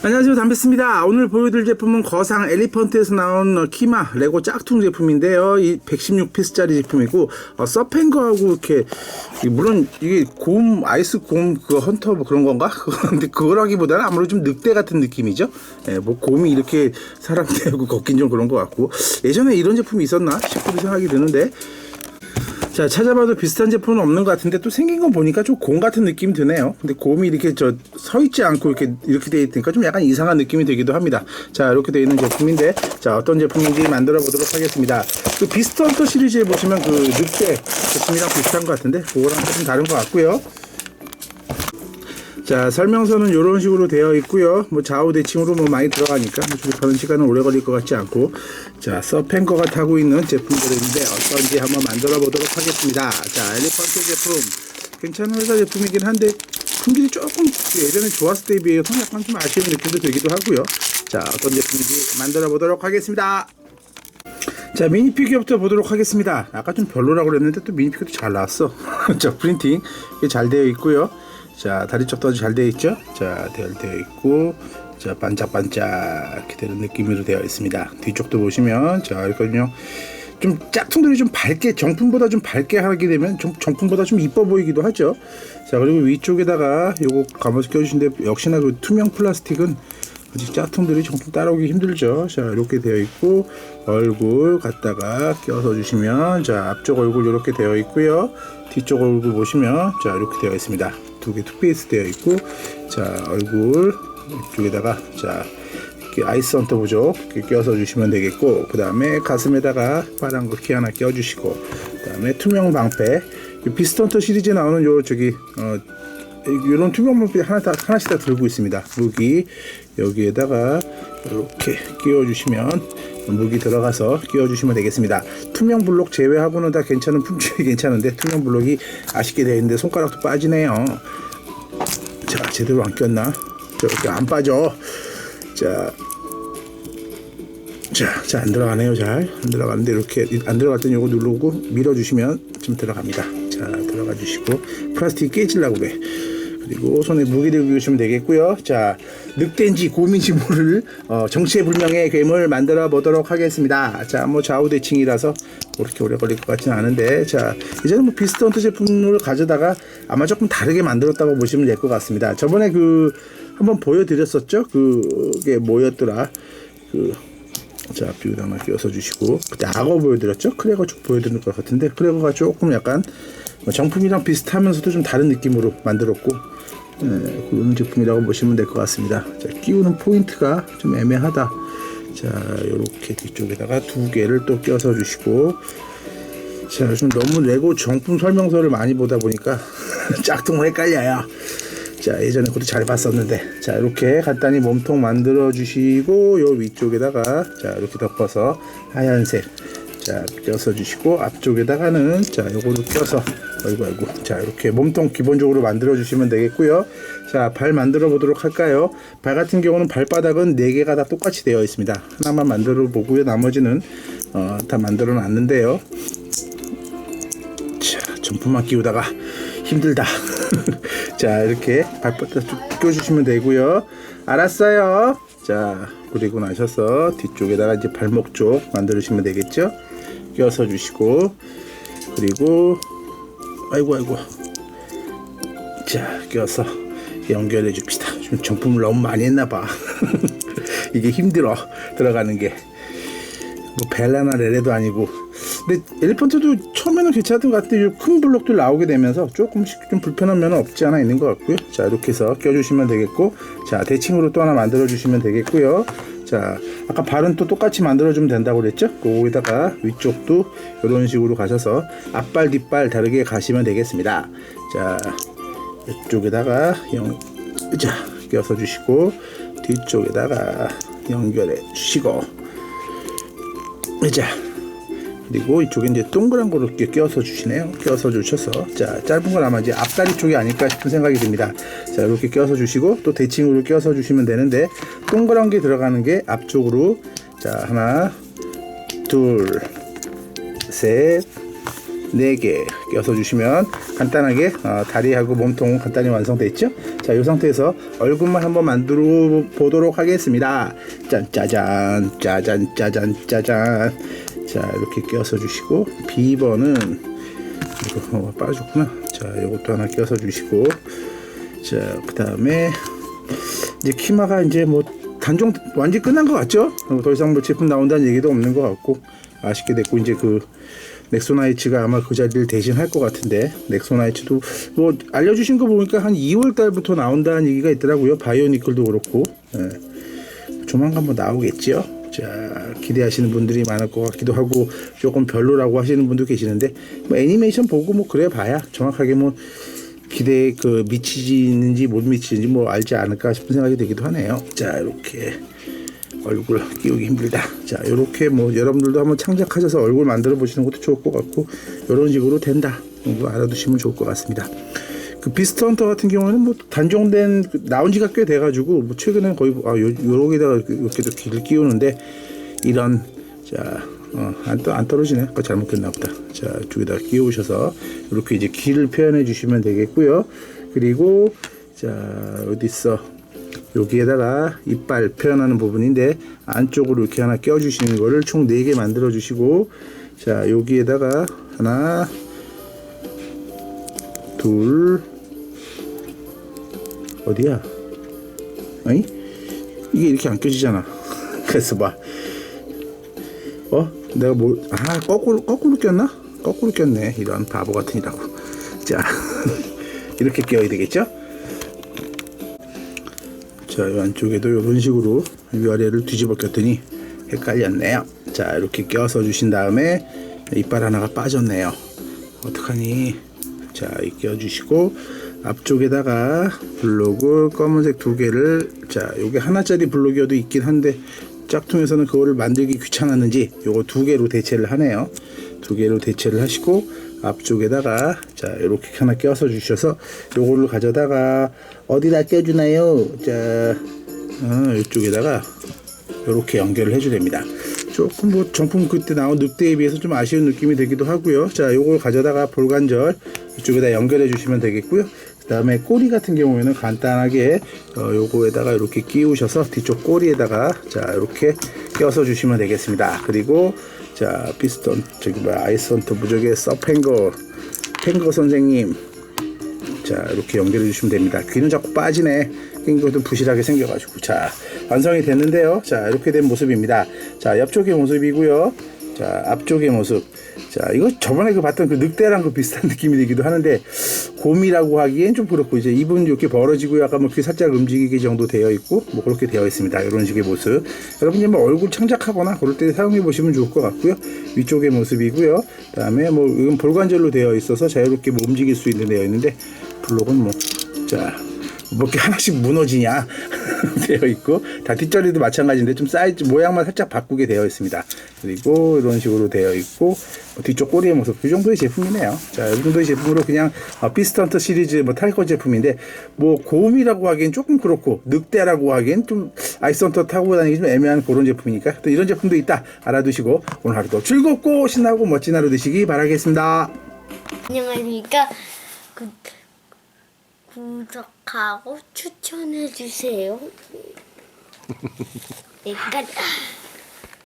안녕하세요. 담배스입니다. 오늘 보여드릴 제품은 거상 엘리펀트에서 나온 어, 키마 레고 짝퉁 제품인데요. 이 116피스짜리 제품이고 어, 서펜거하고 이렇게 이 물론 이게 곰 아이스 곰 그거 헌터 뭐 그런 건가? 근데 그거라기보다는 아무래도 좀 늑대 같은 느낌이죠. 예, 뭐 곰이 이렇게 사람 대고 걷긴 좀 그런 것 같고. 예전에 이런 제품이 있었나 싶기도 생각이 드는데 자 찾아봐도 비슷한 제품은 없는 것 같은데 또 생긴 거 보니까 좀 곰 같은 느낌이 드네요. 근데 곰이 이렇게 저 서 있지 않고 이렇게 이렇게 돼 있으니까 좀 약간 이상한 느낌이 들기도 합니다. 자 이렇게 돼 있는 제품인데 자 어떤 제품인지 만들어 보도록 하겠습니다. 그 비스턴터 시리즈에 보시면 그 늑대 제품이랑 비슷한 것 같은데 그거랑 조금 다른 것 같고요 자 설명서는 이런 식으로 되어 있고요. 뭐 좌우 대칭으로 뭐 많이 들어가니까 뭐 조립하는 시간은 오래 걸릴 것 같지 않고. 자 서펜거가 타고 있는 제품들인데 어떤지 한번 만들어 보도록 하겠습니다. 자 엘리펀트 제품. 괜찮은 회사 제품이긴 한데 품질이 조금 예전에 좋았을 때에 비해서 약간 좀 아쉬운 느낌도 들기도 하고요. 자 어떤 제품인지 만들어 보도록 하겠습니다. 자 미니 피규어부터 보도록 하겠습니다. 아까 좀 별로라고 그랬는데 또 미니 피규어도 잘 나왔어. 자 프린팅 잘 되어 있고요 자 다리 쪽도 아주 잘 되어 있죠 자 되어 되어 있고 자 반짝반짝 이렇게 되는 느낌으로 되어 있습니다 뒤쪽도 보시면 자 이거는요 좀 짝퉁들이 좀 밝게 정품보다 좀 밝게 하게 되면 좀 정품보다 좀 이뻐 보이기도 하죠 자 그리고 위쪽에다가 요거 감아서 껴주신데 역시나 그 투명 플라스틱은 아직 짝퉁들이 정품 따라오기 힘들죠. 자, 이렇게 되어 있고, 얼굴 갖다가 껴서 주시면, 자, 앞쪽 얼굴 이렇게 되어 있고요. 뒤쪽 얼굴 보시면, 자, 이렇게 되어 있습니다. 두 개 투페이스 되어 있고, 자, 얼굴 이쪽에다가, 자, 아이스 헌터 부족 이렇게 껴서 주시면 되겠고, 그 다음에 가슴에다가 파란 거키 하나 껴주시고, 그 다음에 투명 방패, 이 비스턴터 시리즈에 나오는 요, 저기, 어, 이런 투명 물빛 하나 다 하나씩 다 들고 있습니다. 무기 여기에다가 이렇게 끼워 주시면 무기 들어가서 끼워 주시면 되겠습니다. 투명 블록 제외하고는 다 괜찮은 품질이 괜찮은데 투명 블록이 아쉽게 되어 있는데 손가락도 빠지네요. 자 제대로 안 꼈나? 저렇게 안 빠져. 자. 자, 자, 안 들어가네요, 잘. 안 들어가는데, 이렇게, 안땐 요거 누르고 밀어주시면 좀 들어갑니다. 자, 들어가 주시고, 플라스틱 깨질라고 그래. 그리고 손에 무게 들고 계시면 되겠고요. 자, 늑대인지 곰인지 모를 어, 정체불명의 괴물 만들어 보도록 하겠습니다. 자, 뭐 좌우 대칭이라서 그렇게 오래 걸릴 것 같지는 않은데, 자, 이제는 뭐 비스턴트 제품을 가져다가 아마 조금 다르게 만들었다고 보시면 될 것 같습니다. 저번에 그 한번 보여드렸었죠. 그게 뭐였더라? 그 자, 뷰 하나 끼워서 주시고 그때 악어 보여드렸죠? 크레거 쭉 보여드릴 것 같은데 크레거가 조금 약간 뭐 정품이랑 비슷하면서도 좀 다른 느낌으로 만들었고 예, 그런 제품이라고 보시면 될 것 같습니다. 자, 끼우는 포인트가 좀 애매하다. 자, 이렇게 뒤쪽에다가 두 개를 또 껴서 주시고 자, 요즘 너무 레고 정품 설명서를 많이 보다 보니까 짝퉁을 헷갈려요. 자, 예전에 그것도 잘 봤었는데. 자, 이렇게 간단히 몸통 만들어 주시고, 요 위쪽에다가, 자, 이렇게 덮어서 하얀색. 자, 껴서 주시고, 앞쪽에다가는, 자, 요거를 껴서, 아이고, 아이고. 자, 이렇게 몸통 기본적으로 만들어 주시면 되겠고요. 자, 발 만들어 보도록 할까요? 발 같은 경우는 발바닥은 4개가 다 똑같이 되어 있습니다. 하나만 만들어 보고요. 나머지는, 어, 다 만들어 놨는데요. 자, 점프만 끼우다가 힘들다. 자, 이렇게 발바닥 쭉 껴주시면 되고요. 알았어요. 자, 그리고 나셔서 뒤쪽에다가 이제 발목 쪽 만들으시면 되겠죠? 껴서 주시고, 그리고, 아이고, 아이고. 자, 껴서 연결해 줍시다. 좀 정품을 너무 많이 했나 봐. 이게 힘들어. 들어가는 게. 뭐 벨라나 레레도 아니고 근데 엘리펀트도 처음에는 괜찮았던 것 같은데 큰 블록들 나오게 되면서 조금씩 좀 불편한 면은 없지 않아 있는 것 같고요 자 이렇게 해서 껴주시면 되겠고 자 대칭으로 또 하나 만들어 주시면 되겠고요 자 아까 발은 또 똑같이 만들어 주면 된다고 그랬죠? 거기다가 위쪽도 이런 식으로 가셔서 앞발 뒷발 다르게 가시면 되겠습니다. 자 이쪽에다가 영, 자 껴서 주시고 뒤쪽에다가 연결해 주시고. 자 그리고 이쪽에 이제 동그란 거로 이렇게 껴서 주시네요 껴서 주셔서 자 짧은 건 아마 이제 앞다리 쪽이 아닐까 싶은 생각이 듭니다 자 이렇게 껴서 주시고 또 대칭으로 껴서 주시면 되는데 동그란 게 들어가는 게 앞쪽으로 자 하나 둘셋 4개 껴서 주시면 간단하게 어, 다리하고 몸통 간단히 완성됐죠? 자, 이 상태에서 얼굴만 한번 만들어 보도록 하겠습니다. 짠, 짜잔, 짜잔, 짜잔, 짜잔. 자, 이렇게 껴서 주시고, 비번은 이거 어, 빠졌구나. 자, 이것도 하나 껴서 주시고, 자, 그 다음에 이제 키마가 이제 뭐 단종 완전히 끝난 것 같죠? 어, 더 이상 뭐 제품 나온다는 얘기도 없는 것 같고 아쉽게 됐고 이제 그 넥소나이츠가 아마 그 자리를 대신할 것 같은데 넥소나이츠도 뭐 알려주신 거 보니까 한 2월 달부터 나온다는 얘기가 있더라고요. 바이오니클도 그렇고 예. 조만간 뭐 나오겠지요. 자 기대하시는 분들이 많을 것 같기도 하고 조금 별로라고 하시는 분도 계시는데 뭐 애니메이션 보고 뭐 그래 봐야 정확하게 뭐 기대에 그 미치는지 못 미치는지 뭐 알지 않을까 싶은 생각이 들기도 하네요. 자 이렇게 얼굴 끼우기 힘들다. 자 이렇게 뭐 여러분들도 한번 창작하셔서 얼굴 만들어 보시는 것도 좋을 것 같고 이런 식으로 된다. 이거 알아두시면 좋을 것 같습니다. 그 비스트 헌터 같은 경우는 뭐 단종된 그 나온 지가 꽤 돼가지고 뭐 최근에 거의 아 요, 요렇게다가 이렇게도 길을 끼우는데 이런 자 어, 안, 떠, 안 떨어지네. 그 잘못됐나 보다. 자, 이쪽에다 끼우셔서 이렇게 이제 길을 표현해 주시면 되겠고요. 그리고 자, 어디 있어? 여기에다가 이빨 표현하는 부분인데 안쪽으로 이렇게 하나 껴 주시는 거를 총 4개 만들어 주시고 자, 여기에다가 하나 둘 어디야? 아니? 이게 이렇게 안 껴지잖아. 그래서 봐. 어? 내가 뭐, 아, 거꾸로, 거꾸로 꼈나? 거꾸로 꼈네. 이런 바보 같으니라고. 자, 이렇게 끼워야 되겠죠? 자, 이 안쪽에도 이런 식으로 위아래를 뒤집어 꼈더니 헷갈렸네요. 자, 이렇게 껴서 주신 다음에 이빨 하나가 빠졌네요. 어떡하니? 자, 이 껴주시고 앞쪽에다가 블록을 검은색 두 개를 자, 요게 하나짜리 블록이어도 있긴 한데 짝퉁에서는 그거를 만들기 귀찮았는지 요거 두 개로 대체를 하네요. 두 개로 대체를 하시고 앞쪽에다가 자 이렇게 하나 껴서 주셔서 요거를 가져다가 어디다 껴주나요? 자 어, 이쪽에다가 이렇게 연결을 해줘야 됩니다. 조금 뭐 정품 그때 나온 늑대에 비해서 좀 아쉬운 느낌이 들기도 하고요. 자, 요걸 가져다가 볼관절 이쪽에다 연결해 주시면 되겠고요. 그다음에 꼬리 같은 경우에는 간단하게 어, 요거에다가 이렇게 끼우셔서 뒤쪽 꼬리에다가 자 이렇게 껴서 주시면 되겠습니다. 그리고 자 피스톤 저기 뭐야 아이스헌터 무적의 서팽거 팽거 선생님 자 이렇게 연결해 주시면 됩니다. 귀는 자꾸 빠지네. 이것도 부실하게 생겨가지고. 자 완성이 됐는데요. 자 이렇게 된 모습입니다. 자 옆쪽의 모습이고요. 자 앞쪽의 모습. 자 이거 저번에 그 봤던 그 늑대랑 그 비슷한 느낌이 들기도 하는데 곰이라고 하기엔 좀 그렇고 이제 입은 이렇게 벌어지고 약간 뭐귀 살짝 움직이기 정도 되어 있고 뭐 그렇게 되어 있습니다. 이런 식의 모습. 여러분 이제 뭐 얼굴 창작하거나 그럴 때 사용해 보시면 좋을 것 같고요. 위쪽의 모습이고요. 그다음에 뭐 이건 볼관절로 되어 있어서 자유롭게 뭐 움직일 수 있는 되어 있는데 블록은 뭐자 뭐 이렇게 하나씩 무너지냐 되어 있고 다 뒷자리도 마찬가지인데 좀 사이즈 모양만 살짝 바꾸게 되어 있습니다. 그리고 이런 식으로 되어 있고 뭐 뒤쪽 꼬리의 모습 이 정도의 제품이네요. 자 이 정도의 제품으로 그냥 어, 비스턴트 시리즈 뭐 탈거 제품인데 뭐 곰이라고 하기엔 조금 그렇고 늑대라고 하기엔 좀 아이스헌터 타고 다니기 좀 애매한 그런 제품이니까 또 이런 제품도 있다 알아두시고 오늘 하루도 즐겁고 신나고 멋진 하루 되시기 바라겠습니다. 안녕하십니까. 구, 구독하고 추천해 주세요. 여기까지.